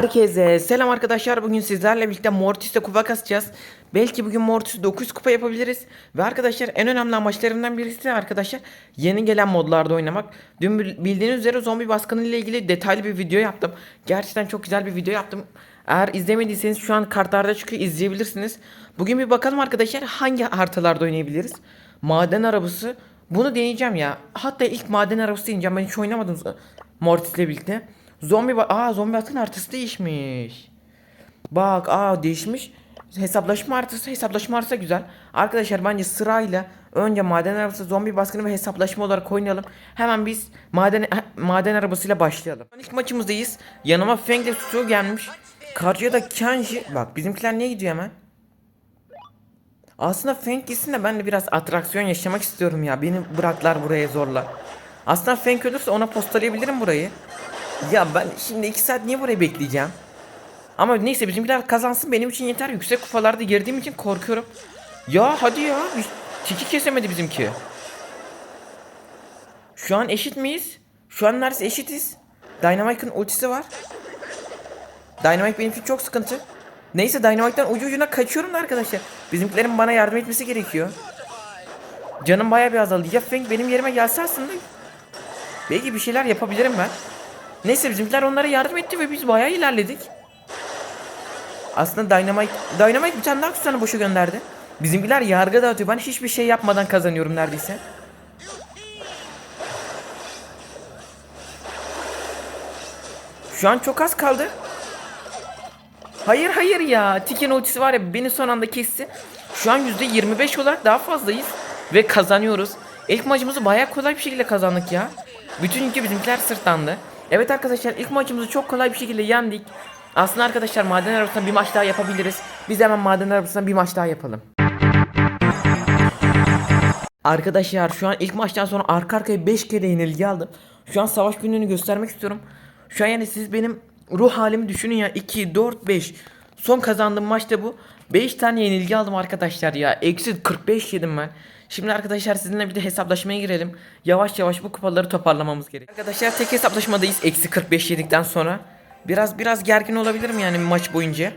Herkese selam arkadaşlar. Bugün sizlerle birlikte Mortis'te kupa kasacağız. Belki bugün Mortis 9 kupa yapabiliriz. Ve arkadaşlar en önemli amaçlarından birisi arkadaşlar yeni gelen modlarda oynamak. Dün bil- bildiğiniz üzere zombi baskını ile ilgili detaylı bir video yaptım. Gerçekten çok güzel bir video yaptım. Eğer izlemediyseniz şu an kartlarda çıkıyor izleyebilirsiniz. Bugün bir bakalım arkadaşlar hangi haritalarda oynayabiliriz. Maden arabası. Bunu deneyeceğim ya. Hatta ilk maden arabası deneyeceğim. Ben hiç oynamadım Mortis'le birlikte. Zombi ba- aa zombi atın haritası değişmiş. Bak aa değişmiş. Hesaplaşma haritası hesaplaşma haritası güzel. Arkadaşlar bence sırayla önce maden arabası zombi baskını ve hesaplaşma olarak oynayalım. Hemen biz maden maden arabasıyla başlayalım. İlk maçımızdayız. Yanıma Feng ile Su gelmiş. Karşıya da Kenji. Bak bizimkiler niye gidiyor hemen? Aslında Feng gitsin de ben de biraz atraksiyon yaşamak istiyorum ya. Beni bıraklar buraya zorla. Aslında Feng ölürse ona postalayabilirim burayı. Ya ben şimdi 2 saat niye burayı bekleyeceğim? Ama neyse bizimkiler kazansın benim için yeter. Yüksek kupalarda girdiğim için korkuyorum. Ya hadi ya. Tiki kesemedi bizimki. Şu an eşit miyiz? Şu an neredeyse eşitiz. Dynamite'ın ultisi var. Dynamite benim için çok sıkıntı. Neyse Dynamite'den ucu ucuna kaçıyorum da arkadaşlar. Bizimkilerin bana yardım etmesi gerekiyor. Canım bayağı bir azaldı. Ya Feng benim yerime gelse aslında belki bir şeyler yapabilirim ben. Neyse bizimkiler onlara yardım etti ve biz bayağı ilerledik. Aslında Dynamite, Dynamite bir tane daha kutusunu boşa gönderdi. Bizimkiler yargı dağıtıyor. Ben hiçbir şey yapmadan kazanıyorum neredeyse. Şu an çok az kaldı. Hayır hayır ya. Tiken ultisi var ya beni son anda kesti. Şu an %25 olarak daha fazlayız. Ve kazanıyoruz. İlk maçımızı bayağı kolay bir şekilde kazandık ya. Bütün ülke bizimkiler sırtlandı. Evet arkadaşlar ilk maçımızı çok kolay bir şekilde yendik. Aslında arkadaşlar maden arabasında bir maç daha yapabiliriz. Biz hemen maden arabasında bir maç daha yapalım. Arkadaşlar şu an ilk maçtan sonra arka arkaya 5 kere yenilgi aldım. Şu an savaş günlüğünü göstermek istiyorum. Şu an yani siz benim ruh halimi düşünün ya 2, 4, 5. Son kazandığım maçta bu. 5 tane yenilgi aldım arkadaşlar ya. Eksi 45 yedim ben. Şimdi arkadaşlar sizinle bir de hesaplaşmaya girelim. Yavaş yavaş bu kupaları toparlamamız gerek. Arkadaşlar tek hesaplaşmadayız. Eksi 45 yedikten sonra. Biraz biraz gergin olabilirim yani maç boyunca.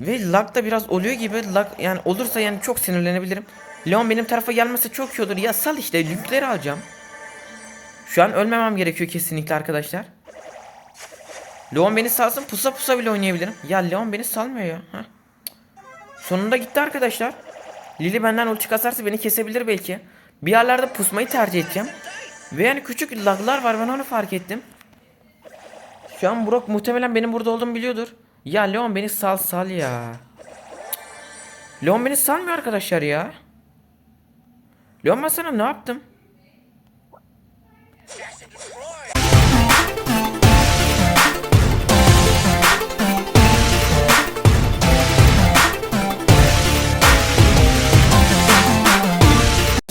Ve lag da biraz oluyor gibi. Lag yani olursa yani çok sinirlenebilirim. Leon benim tarafa gelmese çok iyi olur. Ya sal işte yükleri alacağım. Şu an ölmemem gerekiyor kesinlikle arkadaşlar. Leon beni salsın pusa pusa bile oynayabilirim. Ya Leon beni salmıyor ya. Heh. Sonunda gitti arkadaşlar. Lili benden ulti kasarsa beni kesebilir belki. Bir yerlerde pusmayı tercih edeceğim. Ve yani küçük laglar var ben onu fark ettim. Şu an Brock muhtemelen benim burada olduğumu biliyordur. Ya Leon beni sal sal ya. Leon beni salmıyor arkadaşlar ya. Leon ben sana ne yaptım?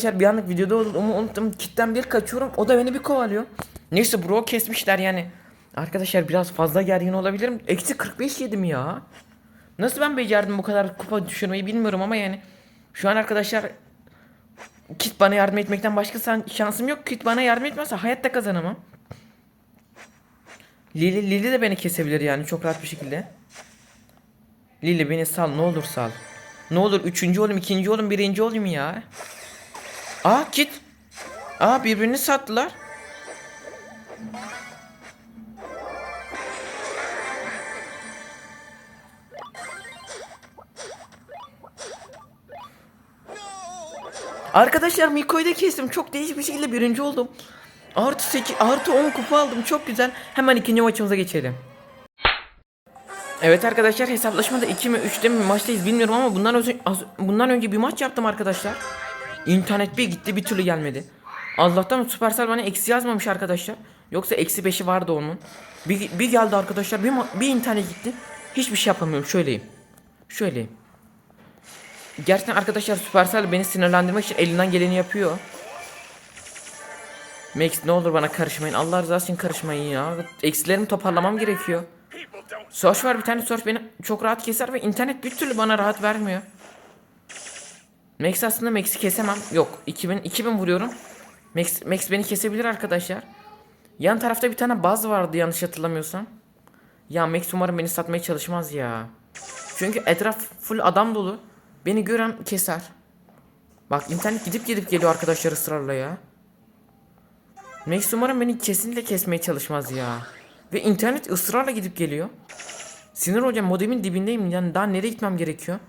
Arkadaşlar bir anlık videoda olduğumu unuttum. Kitten bir kaçıyorum. O da beni bir kovalıyor. Neyse bro kesmişler yani. Arkadaşlar biraz fazla gergin olabilirim. Eksi 45 yedim ya. Nasıl ben becerdim bu kadar kupa düşürmeyi bilmiyorum ama yani. Şu an arkadaşlar Kit bana yardım etmekten başka şansım yok. Kit bana yardım etmezse hayatta kazanamam. Lili, Lili de beni kesebilir yani çok rahat bir şekilde. Lili beni sal ne olur sal. Ne olur üçüncü olayım ikinci olayım birinci olayım ya. Aa Kit. Aa birbirini sattılar. Arkadaşlar Miko'yu da kestim. Çok değişik bir şekilde birinci oldum. Artı 8, artı 10 kupa aldım. Çok güzel. Hemen ikinci maçımıza geçelim. Evet arkadaşlar hesaplaşmada 2 mi 3'te mi maçtayız bilmiyorum ama bundan bundan önce bir maç yaptım arkadaşlar. İnternet bir gitti bir türlü gelmedi. Allah'tan Supercell bana eksi yazmamış arkadaşlar. Yoksa eksi 5'i vardı onun. Bir, bir geldi arkadaşlar bir, bir internet gitti. Hiçbir şey yapamıyorum şöyleyim. Şöyleyim. Gerçekten arkadaşlar Supercell beni sinirlendirmek için elinden geleni yapıyor. Max ne olur bana karışmayın. Allah rızası için karışmayın ya. Eksilerimi toparlamam gerekiyor. Search var bir tane Search beni çok rahat keser ve internet bir türlü bana rahat vermiyor. Max aslında Max'i kesemem. Yok 2000 2000 vuruyorum. Max, Max beni kesebilir arkadaşlar. Yan tarafta bir tane baz vardı yanlış hatırlamıyorsam. Ya Max umarım beni satmaya çalışmaz ya. Çünkü etraf full adam dolu. Beni gören keser. Bak internet gidip gidip geliyor arkadaşlar ısrarla ya. Max umarım beni kesinlikle kesmeye çalışmaz ya. Ve internet ısrarla gidip geliyor. Sinir hocam modemin dibindeyim yani daha nereye gitmem gerekiyor?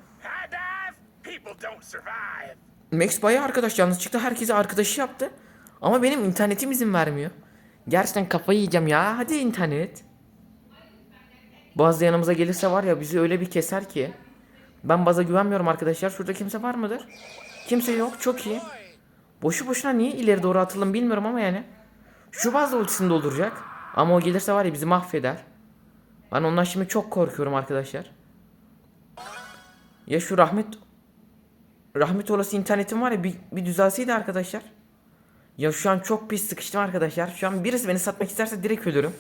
Max bayağı arkadaş yalnız çıktı herkese arkadaşı yaptı. Ama benim internetim izin vermiyor. Gerçekten kafayı yiyeceğim ya. Hadi internet. Bazı yanımıza gelirse var ya bizi öyle bir keser ki. Ben baza güvenmiyorum arkadaşlar. Şurada kimse var mıdır? Kimse yok. Çok iyi. Boşu boşuna niye ileri doğru atılım bilmiyorum ama yani. Şu bazı ultisini dolduracak. Ama o gelirse var ya bizi mahveder. Ben ondan şimdi çok korkuyorum arkadaşlar. Ya şu rahmet rahmet olası internetim var ya bir, bir düzelseydi arkadaşlar. Ya şu an çok pis sıkıştım arkadaşlar. Şu an birisi beni satmak isterse direkt ölürüm.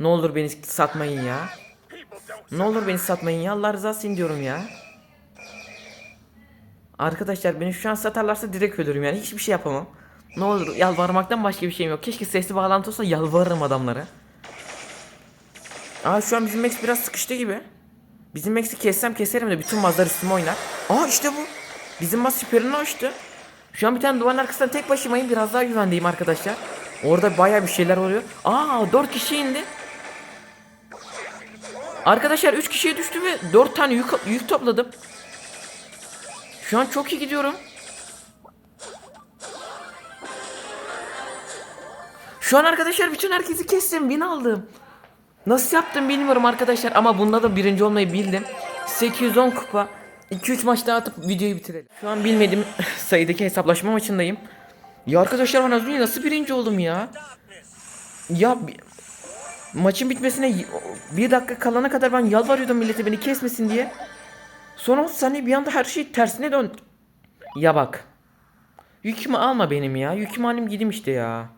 Ne olur beni satmayın ya. Ne olur beni satmayın ya. Allah rızası için diyorum ya. Arkadaşlar beni şu an satarlarsa direkt ölürüm yani. Hiçbir şey yapamam. Ne olur yalvarmaktan başka bir şeyim yok. Keşke sesli bağlantı olsa yalvarırım adamlara. Aa şu an bizim Max biraz sıkıştı gibi. Bizim Max'i kessem keserim de bütün mazlar üstüme oynar. Aa işte bu. Bizim maz süperini açtı. Şu an bir tane duvarın arkasında tek başımayım. Biraz daha güvendeyim arkadaşlar. Orada baya bir şeyler oluyor. Aa 4 kişi indi. Arkadaşlar 3 kişiye düştü ve 4 tane yük, yük topladım. Şu an çok iyi gidiyorum. Şu an arkadaşlar bütün herkesi kestim. Bin aldım. Nasıl yaptım bilmiyorum arkadaşlar ama bunda da birinci olmayı bildim. 810 kupa. 2-3 maç daha atıp videoyu bitirelim. Şu an bilmediğim sayıdaki hesaplaşma maçındayım. Ya arkadaşlar ben az önce nasıl birinci oldum ya? Ya maçın bitmesine bir dakika kalana kadar ben yalvarıyordum millete beni kesmesin diye. Sonra saniye bir anda her şey tersine döndü. Ya bak. Yükümü alma benim ya. Yükümü alayım gideyim işte ya.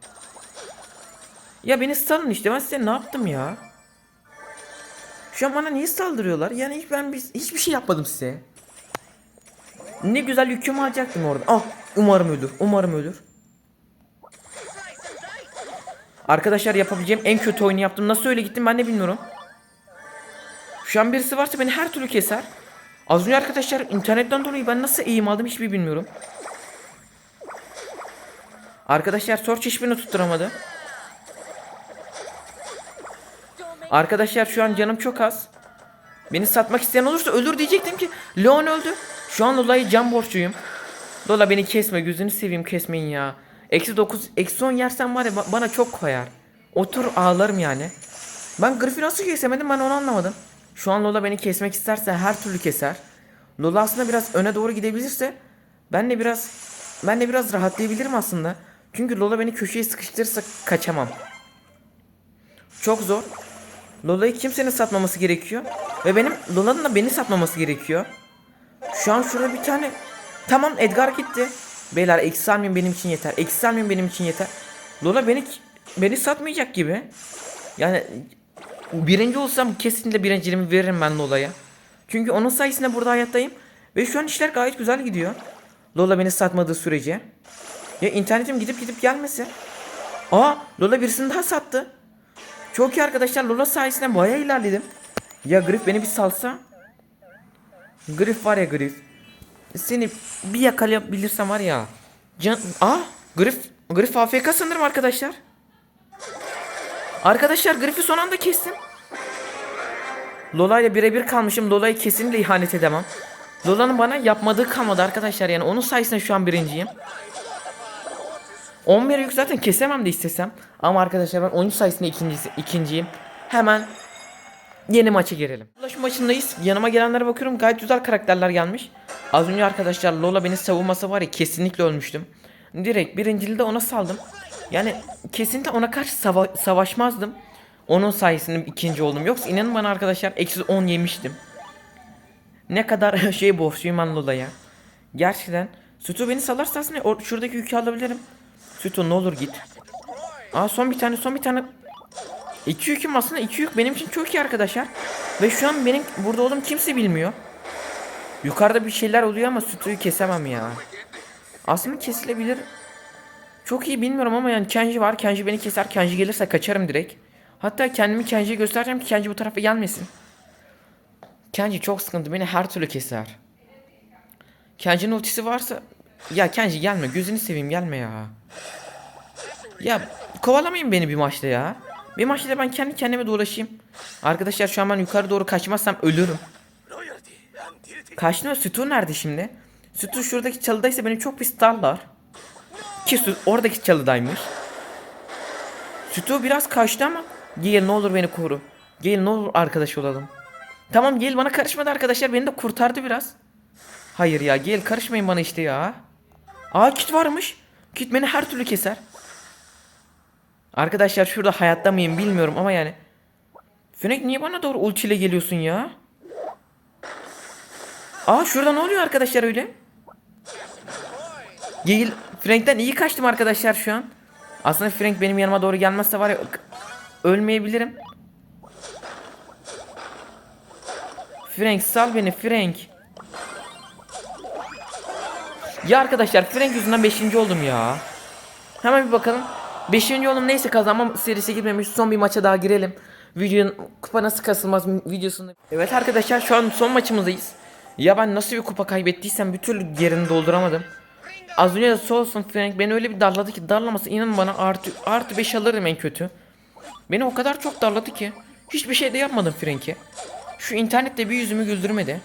Ya beni salın işte ben size ne yaptım ya? Şu an bana niye saldırıyorlar? Yani hiç ben biz hiçbir şey yapmadım size. Ne güzel yükümü alacaktım orada. Ah umarım ölür. Umarım ölür. Arkadaşlar yapabileceğim en kötü oyunu yaptım. Nasıl öyle gittim ben de bilmiyorum. Şu an birisi varsa beni her türlü keser. Az önce arkadaşlar internetten dolayı ben nasıl eğim aldım hiçbir bilmiyorum. Arkadaşlar Sorç hiçbirini tutturamadı. Arkadaşlar şu an canım çok az. Beni satmak isteyen olursa ölür diyecektim ki Leon öldü. Şu an Lola'yı can borçluyum. Lola beni kesme gözünü seveyim kesmeyin ya. Eksi 9, eksi 10 yersen var ya ba- bana çok koyar. Otur ağlarım yani. Ben Griff'i nasıl kesemedim ben onu anlamadım. Şu an Lola beni kesmek isterse her türlü keser. Lola aslında biraz öne doğru gidebilirse ben de biraz ben de biraz rahatlayabilirim aslında. Çünkü Lola beni köşeye sıkıştırırsa kaçamam. Çok zor. Lola'yı kimsenin satmaması gerekiyor. Ve benim Lola'nın da beni satmaması gerekiyor. Şu an şurada bir tane... Tamam Edgar gitti. Beyler eksi benim için yeter. Eksi benim için yeter. Lola beni beni satmayacak gibi. Yani birinci olsam kesinlikle birinciliğimi veririm ben Lola'ya. Çünkü onun sayesinde burada hayattayım. Ve şu an işler gayet güzel gidiyor. Lola beni satmadığı sürece. Ya internetim gidip gidip gelmesi. Aa Lola birisini daha sattı. Çok iyi arkadaşlar Lola sayesinde bayağı ilerledim. Ya Griff beni bir salsa. Griff var ya Griff. Seni bir yakalayabilirsem var ya. Can... Aa Griff. Griff AFK sanırım arkadaşlar. Arkadaşlar Griff'i son anda kestim. Lola ile birebir kalmışım. Lola'yı kesinlikle ihanet edemem. Lola'nın bana yapmadığı kalmadı arkadaşlar yani onun sayesinde şu an birinciyim. 11 yük zaten kesemem de istesem. Ama arkadaşlar ben 13 sayesinde ikincisi, ikinciyim. Hemen yeni maça girelim. Ulaş maçındayız. Yanıma gelenlere bakıyorum. Gayet güzel karakterler gelmiş. Az önce arkadaşlar Lola beni savunması var ya kesinlikle ölmüştüm. Direkt birinciliği ona saldım. Yani kesinlikle ona karşı sava- savaşmazdım. Onun sayesinde ikinci oldum. Yoksa inanın bana arkadaşlar eksi 10 yemiştim. Ne kadar şey borçluyum ben Lola'ya. Gerçekten. Sütü beni salarsa aslında şuradaki yükü alabilirim. Sütü ne olur git. Aa son bir tane son bir tane. İki yüküm aslında iki yük benim için çok iyi arkadaşlar. Ve şu an benim burada olduğum kimse bilmiyor. Yukarıda bir şeyler oluyor ama sütüyü kesemem ya. Aslında kesilebilir. Çok iyi bilmiyorum ama yani Kenji var. Kenji beni keser. Kenji gelirse kaçarım direkt. Hatta kendimi Kenji'ye göstereceğim ki Kenji bu tarafa gelmesin. Kenji çok sıkıntı beni her türlü keser. Kenji'nin ultisi varsa ya Kenji gelme gözünü seveyim gelme ya. Ya kovalamayın beni bir maçta ya. Bir maçta ben kendi kendime dolaşayım. Arkadaşlar şu an ben yukarı doğru kaçmazsam ölürüm. Kaçtım Sütü nerede şimdi? Sütü şuradaki çalıdaysa beni çok pis darlar. Ki Süt oradaki çalıdaymış. Sütü biraz kaçtı ama Gel ne olur beni koru. Gel ne olur arkadaş olalım. Tamam Gel bana karışmadı arkadaşlar beni de kurtardı biraz. Hayır ya Gel karışmayın bana işte ya. Aa kit varmış. Kit beni her türlü keser. Arkadaşlar şurada hayatta mıyım bilmiyorum ama yani. Fenek niye bana doğru ultiyle geliyorsun ya? Aa şurada ne oluyor arkadaşlar öyle? Gale Frank'ten iyi kaçtım arkadaşlar şu an. Aslında Frank benim yanıma doğru gelmezse var ya ölmeyebilirim. Frank sal beni Frank. Ya arkadaşlar Frank yüzünden 5. oldum ya. Hemen bir bakalım. 5. oldum neyse kazanma serisi girmemiş. Son bir maça daha girelim. Videonun kupa nasıl kasılmaz videosunu. Evet arkadaşlar şu an son maçımızdayız. Ya ben nasıl bir kupa kaybettiysem bir türlü yerini dolduramadım. Az önce de Solson Frank beni öyle bir darladı ki darlaması inanın bana artı artı 5 alırım en kötü. Beni o kadar çok darladı ki hiçbir şey de yapmadım Frank'e. Şu internette bir yüzümü güldürmedi.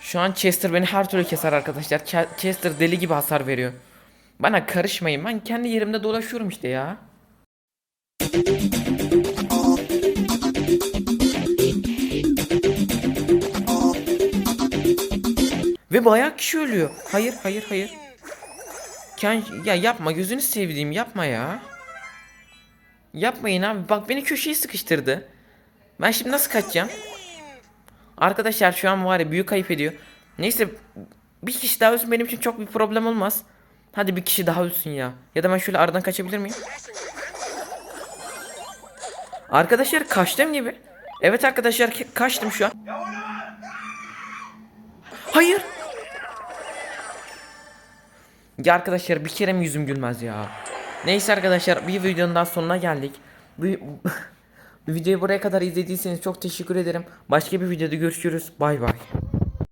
Şu an Chester beni her türlü keser arkadaşlar. Ch- Chester deli gibi hasar veriyor. Bana karışmayın. Ben kendi yerimde dolaşıyorum işte ya. Ve bayağı kişi ölüyor. Hayır, hayır, hayır. Ken ya yapma gözünü sevdiğim yapma ya. Yapmayın abi. Bak beni köşeye sıkıştırdı. Ben şimdi nasıl kaçacağım? Arkadaşlar şu an var ya büyük kayıp ediyor. Neyse bir kişi daha ölsün benim için çok bir problem olmaz. Hadi bir kişi daha ölsün ya. Ya da ben şöyle aradan kaçabilir miyim? Arkadaşlar kaçtım gibi. Evet arkadaşlar kaçtım şu an. Hayır. Ya arkadaşlar bir kere mi yüzüm gülmez ya. Neyse arkadaşlar bir videonun daha sonuna geldik. Bu videoyu buraya kadar izlediyseniz çok teşekkür ederim. Başka bir videoda görüşürüz. Bay bay.